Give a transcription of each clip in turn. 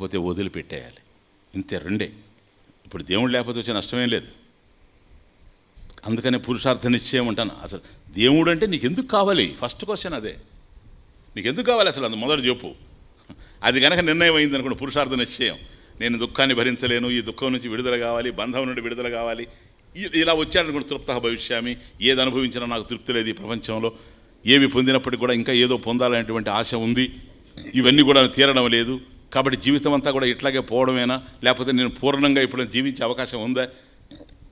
లేకపోతే వదిలిపెట్టేయాలి. ఇంతే రెండే. ఇప్పుడు దేవుడు లేకపోతే వచ్చే నష్టమేం లేదు. అందుకనే పురుషార్థ నిశ్చయం అంటాను. అసలు దేవుడు అంటే నీకు ఎందుకు కావాలి? ఫస్ట్ క్వశ్చన్ అదే. నీకు ఎందుకు కావాలి అసలు? అందు మొదటి చెప్పు. అది కనుక నిర్ణయం అయింది అనుకోండి పురుషార్థ నిశ్చయం. నేను దుఃఖాన్ని భరించలేను ఈ దుఃఖం నుంచి విడుదల కావాలి బంధం నుండి విడుదల కావాలి. ఇలా వచ్చాడనుకోండి తృప్త భవిష్యామి. ఏది అనుభవించినా నాకు తృప్తి లేదు ఈ ప్రపంచంలో. ఏవి పొందినప్పటికీ కూడా ఇంకా ఏదో పొందాలనేటువంటి ఆశ ఉంది. ఇవన్నీ కూడా తీరడం లేదు. కాబట్టి జీవితం అంతా కూడా ఇట్లాగే పోవడమేనా? లేకపోతే నేను పూర్ణంగా ఇప్పుడు జీవించే అవకాశం ఉందా?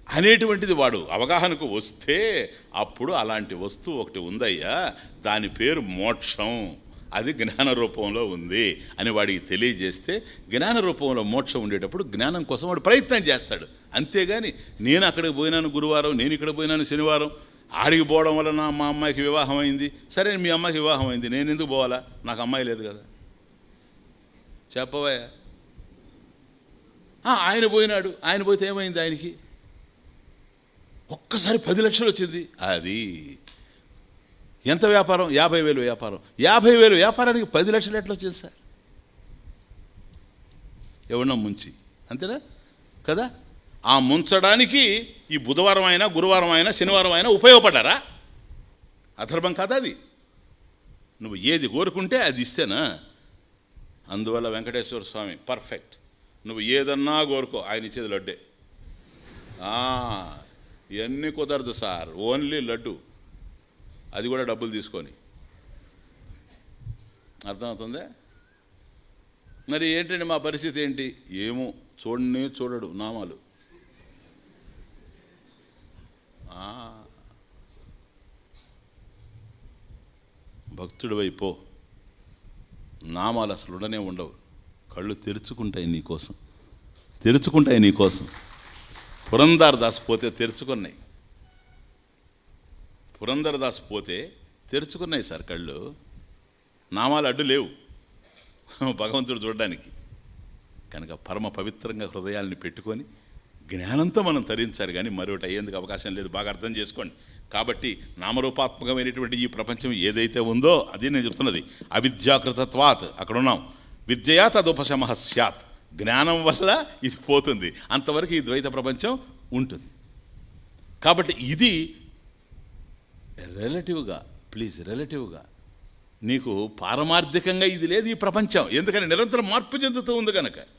అనేటువంటిది వాడు అవగాహనకు వస్తే అప్పుడు అలాంటి వస్తువు ఒకటి ఉందయ్యా. దాని పేరు మోక్షం. అది జ్ఞాన రూపంలో ఉంది అని వాడికి తెలియజేస్తే జ్ఞాన రూపంలో మోక్షం ఉండేటప్పుడు జ్ఞానం కోసం వాడు ప్రయత్నం చేస్తాడు. అంతేగాని నేను అక్కడికి పోయినాను గురువారం నేను ఇక్కడ పోయినాను శనివారం ఆడికి పోవడం వల్ల నా మా అమ్మాయికి వివాహం అయింది సరే మీ అమ్మాయికి వివాహం అయింది నేను ఎందుకు పోవాలా? నాకు అమ్మాయి లేదు కదా. చెప్పవా. ఆయన పోయినాడు. ఆయన పోతే ఏమైంది ఆయనకి? ఒక్కసారి పది లక్షలు వచ్చింది. అది ఎంత వ్యాపారం? యాభై వేలు వ్యాపారం. యాభై వేలు వ్యాపారానికి పది లక్షలు ఎట్లా వచ్చింది సార్? ఎవరినో ముంచి. అంతేనా? కదా? ఆ ముంచడానికి ఈ బుధవారం అయినా గురువారం అయినా శనివారం అయినా ఉపయోగపడ్డారా? అధర్మం కాదా అది? నువ్వు ఏది కోరుకుంటే అది ఇస్తేనా? అందువల్ల వెంకటేశ్వర స్వామి పర్ఫెక్ట్ నువ్వు ఏదన్నా కోరుకో ఆయన ఇచ్చేది లడ్డే. ఇవన్నీ కుదరదు సార్. ఓన్లీ లడ్డు. అది కూడా డబ్బులు తీసుకొని. అర్థమవుతుంది? మరి ఏంటండి మా పరిస్థితి ఏంటి? ఏమో చూడనే చూడడు నామాలు. భక్తుడు వైపో నామాలు అసలు ఉండనే ఉండవు. కళ్ళు తెరుచుకుంటాయి నీకోసం తెరుచుకుంటాయి నీకోసం పురందర్ దాస్ పోతే తెరుచుకున్నాయి. పురందర్ దాస్ పోతే తెరుచుకున్నాయి సార్ కళ్ళు. నామాలు అడ్డు లేవు. భగవంతుడు చూడడానికి. కనుక పరమ పవిత్రంగా హృదయాల్ని పెట్టుకొని జ్ఞానంతో మనం తరించాలి కానీ మరొకటి అయ్యేందుకు అవకాశం లేదు. బాగా అర్థం చేసుకోండి. కాబట్టి నామరూపాత్మకమైనటువంటి ఈ ప్రపంచం ఏదైతే ఉందో అది నేను చెప్తున్నది. అవిద్యాకృతత్వాత్. అక్కడ ఉన్నాం విద్యయా తదుపశమ స్యాత్. జ్ఞానం వల్ల ఇది పోతుంది. అంతవరకు ఈ ద్వైత ప్రపంచం ఉంటుంది. కాబట్టి ఇది రిలేటివ్గా ప్లీజ్ రిలేటివ్గా నీకు పారమార్థికంగా ఇది లేదు ఈ ప్రపంచం. ఎందుకని నిరంతరం మార్పు చెందుతూ ఉంది కనుక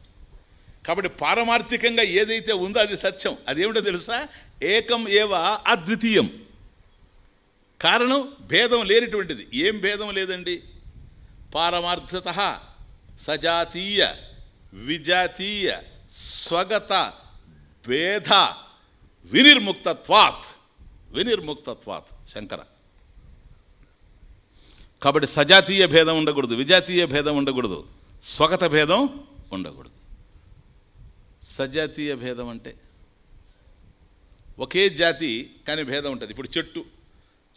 కాబట్టి పారమార్థికంగా ఏదైతే ఉందో అది సత్యం. అదేమిటో తెలుసా? ఏకం ఏవ అద్వితీయం. కారణం భేదం లేనిటువంటిది. ఏం భేదం లేదండి? పారమార్థత సజాతీయ విజాతీయ స్వగత భేద వినిర్ముక్తత్వాత్. వినిర్ముక్తత్వాత్ శంకర. కాబట్టి సజాతీయ భేదం ఉండకూడదు విజాతీయ భేదం ఉండకూడదు స్వగత భేదం ఉండకూడదు. సజాతీయ భేదం అంటే. ఒకే జాతి కానీ భేదం ఉంటుంది. ఇప్పుడు చెట్టు.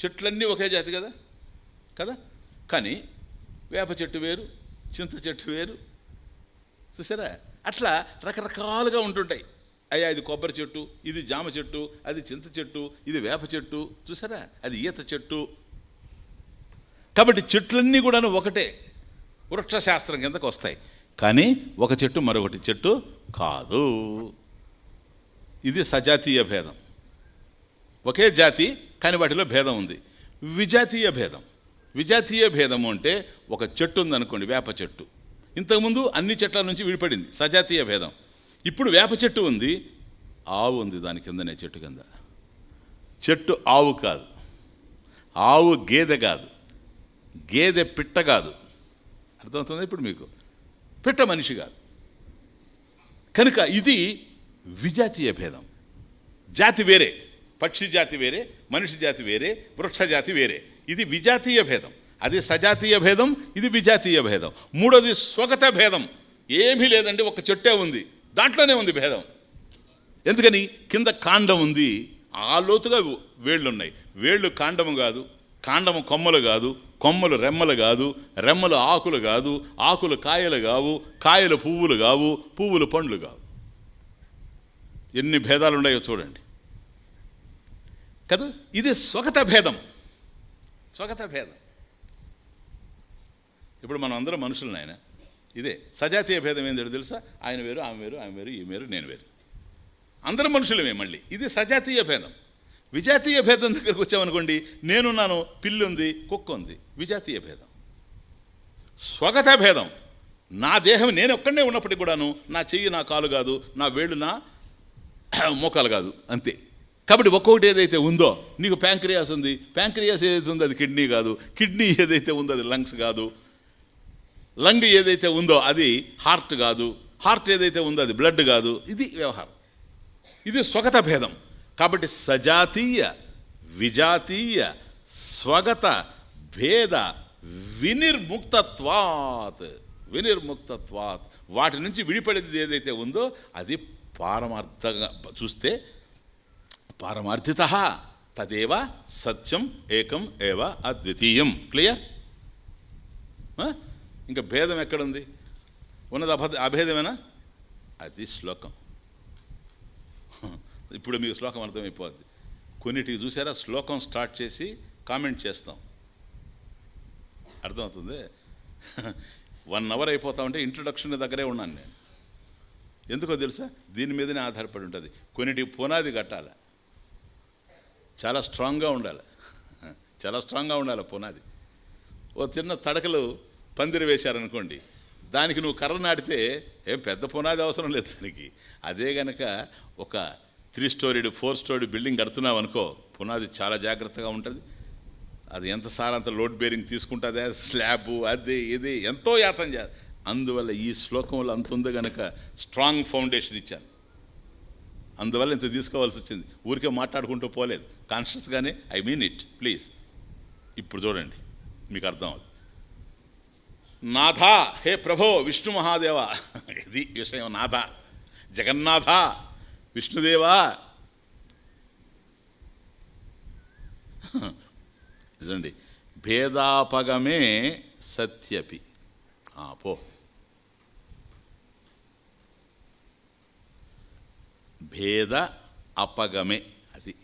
చెట్లన్నీ ఒకే జాతి కదా? కదా? కానీ వేప చెట్టు వేరు చింత చెట్టు వేరు. చూసారా? అట్లా రకరకాలుగా ఉంటుంటాయి. అయ్యా ఇది కొబ్బరి చెట్టు ఇది జామ చెట్టు అది చింత చెట్టు ఇది వేప చెట్టు. చూసారా? అది ఈత చెట్టు. కాబట్టి చెట్లన్నీ కూడాను ఒకటే. వృక్షశాస్త్రం కిందకు వస్తాయి కానీ ఒక చెట్టు మరొకటి చెట్టు కాదు. ఇది సజాతీయ భేదం. ఒకే జాతి కానీ వాటిలో భేదం ఉంది. విజాతీయ భేదం. విజాతీయ భేదము అంటే ఒక చెట్టు ఉందనుకోండి వేప చెట్టు. ఇంతకుముందు అన్ని చెట్ల నుంచి విడిపడింది సజాతీయ భేదం. ఇప్పుడు వేప చెట్టు ఉంది ఆవు ఉంది దాని కిందనే చెట్టు కింద. చెట్టు ఆవు కాదు. ఆవు గేదె కాదు. గేదె పిట్ట కాదు. అర్థమవుతుంది ఇప్పుడు మీకు? పెట్ట మనిషి కాదు. కనుక ఇది విజాతీయ భేదం. జాతి వేరే పక్షి జాతి వేరే మనిషి జాతి వేరే వృక్ష జాతి వేరే. ఇది విజాతీయ భేదం. అది సజాతీయ భేదం ఇది విజాతీయ భేదం. మూడోది స్వగత భేదం. ఏమీ లేదండి ఒక చెట్టే ఉంది. దాంట్లోనే ఉంది భేదం. ఎందుకని? కింద కాండం ఉంది. ఆ లోతుగా వేళ్ళు ఉన్నాయి వేళ్ళు కాండము కాదు కాండము కొమ్మలు కాదు కొమ్మలు రెమ్మలు కాదు రెమ్మలు ఆకులు కాదు ఆకులు కాయలు కావు కాయలు పువ్వులు కావు పువ్వులు పండ్లు కావు. ఎన్ని భేదాలు ఉన్నాయో చూడండి. కదా? ఇది స్వగత భేదం. స్వగత భేదం. ఇప్పుడు మనం అందరం మనుషులు ఆయన ఇదే సజాతీయ భేదం ఏంటో తెలుసా? ఆయన వేరు ఆమె వేరు ఆమె వేరు ఈ వేరు నేను వేరు. అందరం మనుషులమే మళ్ళీ. ఇది సజాతీయ భేదం. విజాతీయ భేదం దగ్గరకు వచ్చామనుకోండి నేనున్నాను పిల్లి ఉంది కుక్క ఉంది విజాతీయ భేదం. స్వగత భేదం. నా దేహం నేను ఒక్కడనే ఉన్నప్పటికి కూడాను నా చెయ్యి నా కాలు కాదు నా వేళ్ళు నా మోకాలు కాదు అంతే. కాబట్టి ఒక్కొక్కటి ఏదైతే ఉందో నీకు ప్యాంక్రియాస్ ఉంది. ప్యాంక్రియాస్ ఏదైతే ఉందో అది కిడ్నీ కాదు. కిడ్నీ ఏదైతే ఉందో అది లంగ్స్ కాదు. లంగ్ ఏదైతే ఉందో అది హార్ట్ కాదు. హార్ట్ ఏదైతే ఉందో అది బ్లడ్ కాదు. ఇది వ్యవహారం. ఇది స్వగత భేదం. కాబట్టి సజాతీయ విజాతీయ స్వగత భేద వినిర్ముక్తత్వాత్. వినిర్ముక్తత్వాత్. వాటి నుంచి విడిపడేది ఏదైతే ఉందో అది పారమార్థంగా చూస్తే పారమార్థిత. తదేవ సత్యం ఏకం ఏవ అద్వితీయం. క్లియర్? ఇంకా భేదం ఎక్కడుంది? ఉన్నది అబద్ధ అభేదమేనా? అది శ్లోకం. ఇప్పుడు మీకు శ్లోకం అర్థమైపోద్ది. కొన్నిటికి చూసారా? శ్లోకం స్టార్ట్ చేసి కామెంట్ చేస్తాం. అర్థమవుతుంది? వన్ అవర్ అయిపోతా ఉంటే ఇంట్రొడక్షన్ దగ్గరే ఉన్నాను నేను. ఎందుకో తెలుసా? దీని మీదనే ఆధారపడి ఉంటుంది. కొన్నిటికి పునాది కట్టాలి. చాలా స్ట్రాంగ్గా ఉండాలి. చాలా స్ట్రాంగ్గా ఉండాలి పునాది. ఓ చిన్న తడకలు పందిరి వేశారనుకోండి దానికి నువ్వు కర్ర నాటితే ఏం పెద్ద పునాది అవసరం లేదు దానికి. అదే గనక ఒక three storied four story building కడుతున్నావు అనుకో పునాది చాలా జాగ్రత్తగా ఉంటుంది. అది ఎంత సార్ అంత లోడ్ బేరింగ్ తీసుకుంటుందా స్లాబ్ అది ఇది ఎంతో యాతం చే అందువల్ల ఈ శ్లోకంలో అంత ఉంది కనుక స్ట్రాంగ్ ఫౌండేషన్ ఇచ్చాను. అందువల్ల ఇంత తీసుకోవాల్సి వచ్చింది. ఊరికే మాట్లాడుకుంటూ పోలేదు. కాన్షియస్గానే ఐ మీన్ ఇట్ ప్లీజ్. ఇప్పుడు చూడండి మీకు అర్థం అవుతుంది నాథ హే ప్రభో విష్ణు మహాదేవ. ఇది విషయం నాథ. జగన్నాథ. విష్ణుదేవా? చూడండి భేదాపగమే సత్యపి. ఆపో పో. భేద అపగమే. అది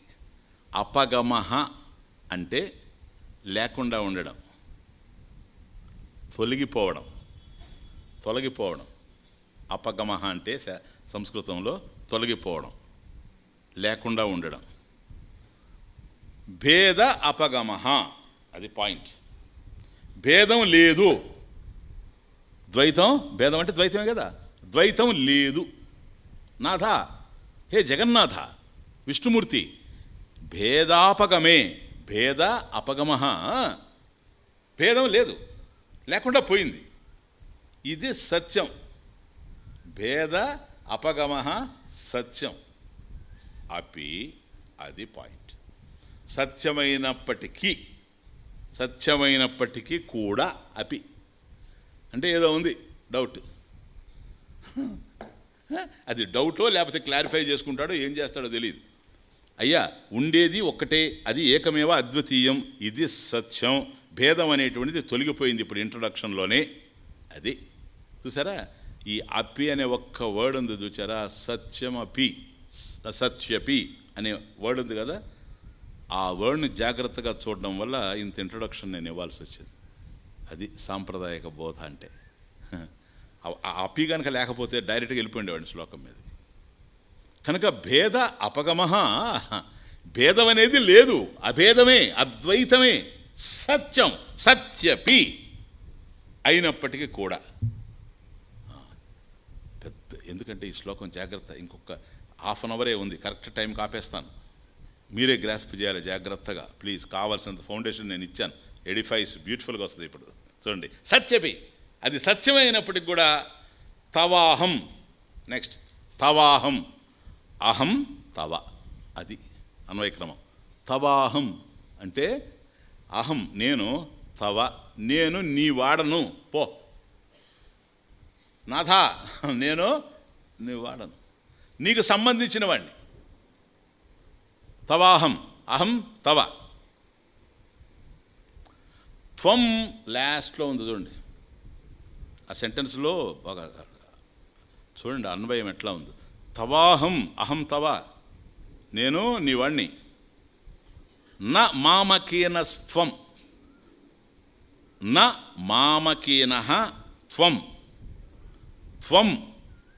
అపగమ అంటే లేకుండా ఉండడం. తొలగిపోవడం. తొలగిపోవడం. అపగమ అంటే సంస్కృతంలో తొలగిపోవడం లేకుండా ఉండడం. భేద అపగమ అది పాయింట్. భేదం లేదు. ద్వైతం భేదం అంటే ద్వైతమే కదా? ద్వైతం లేదు. నాథ హే జగన్నాథ విష్ణుమూర్తి భేదాపగమే భేద అపగమ భేదం లేదు లేకుండా పోయింది. ఇది సత్యం. భేద అపగమ సత్యం. అపి అది పాయింట్. సత్యమైనప్పటికీ సత్యమైనప్పటికీ కూడా అపి. అంటే ఏదో ఉంది డౌట్ అది డౌటో లేకపోతే క్లారిఫై చేసుకుంటాడో ఏం చేస్తాడో తెలియదు అయ్యా ఉండేది ఒక్కటే అది ఏకమేవ అద్వితీయం ఇది సత్యం భేదం అనేటువంటిది తొలగిపోయింది ఇప్పుడు ఇంట్రొడక్షన్లోనే అది. చూసారా? ఈ అపి అనే ఒక్క వర్డ్ ఉంది చూచారా? సత్యం అపి సత్యపి అనే వర్డ్ ఉంది కదా? ఆ వర్డ్ని జాగ్రత్తగా చూడడం వల్ల ఇంత ఇంట్రొడక్షన్ నేను ఇవ్వాల్సి వచ్చింది. అది సాంప్రదాయక బోధ అంటే. ఆ- అపి కనుక లేకపోతే డైరెక్ట్గా వెళ్ళిపోయిండేవాడిని శ్లోకం మీద. కనుక భేద అపగమహ భేదం అనేది లేదు. అభేదమే అద్వైతమే సత్యం సత్యపి అయినప్పటికీ కూడా. పెద్ద ఎందుకంటే ఈ శ్లోకం జాగ్రత్త ఇంకొక హాఫ్ అన్ అవరే ఉంది. కరెక్ట్ టైంకి ఆపేస్తాను మీరే గ్రాస్ప్ చేయాలి జాగ్రత్తగా. ప్లీజ్ కావాల్సినంత ఫౌండేషన్ నేను ఇచ్చాను. ఎడిఫైస్ బ్యూటిఫుల్గా వస్తుంది ఇప్పుడు. చూడండి. సత్యపి. అది సత్యమైనప్పటికి కూడా తవాహం. నెక్స్ట్ తవాహం. అహం తవ. అది అన్వయక్రమం తవాహం అంటే అహం నేను తవ నేను నీ వాడను. పో. నాథా నేను నీ వాడను. నీకు సంబంధించిన వాడిని తవాహం అహం తవ. త్వం లాస్ట్లో ఉంది చూడండి. ఆ సెంటెన్స్లో బాగా చూడండి అన్వయం ఎట్లా ఉంది. తవాహం అహం తవ. నేను నీ వాణ్ణి. న మామకీన స్వం న మామకీన త్వం. త్వం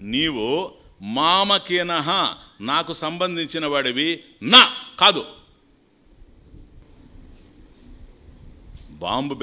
నీవు మామకేనహ నాకు సంబంధించిన వాడివి నా కాదు. బాంబు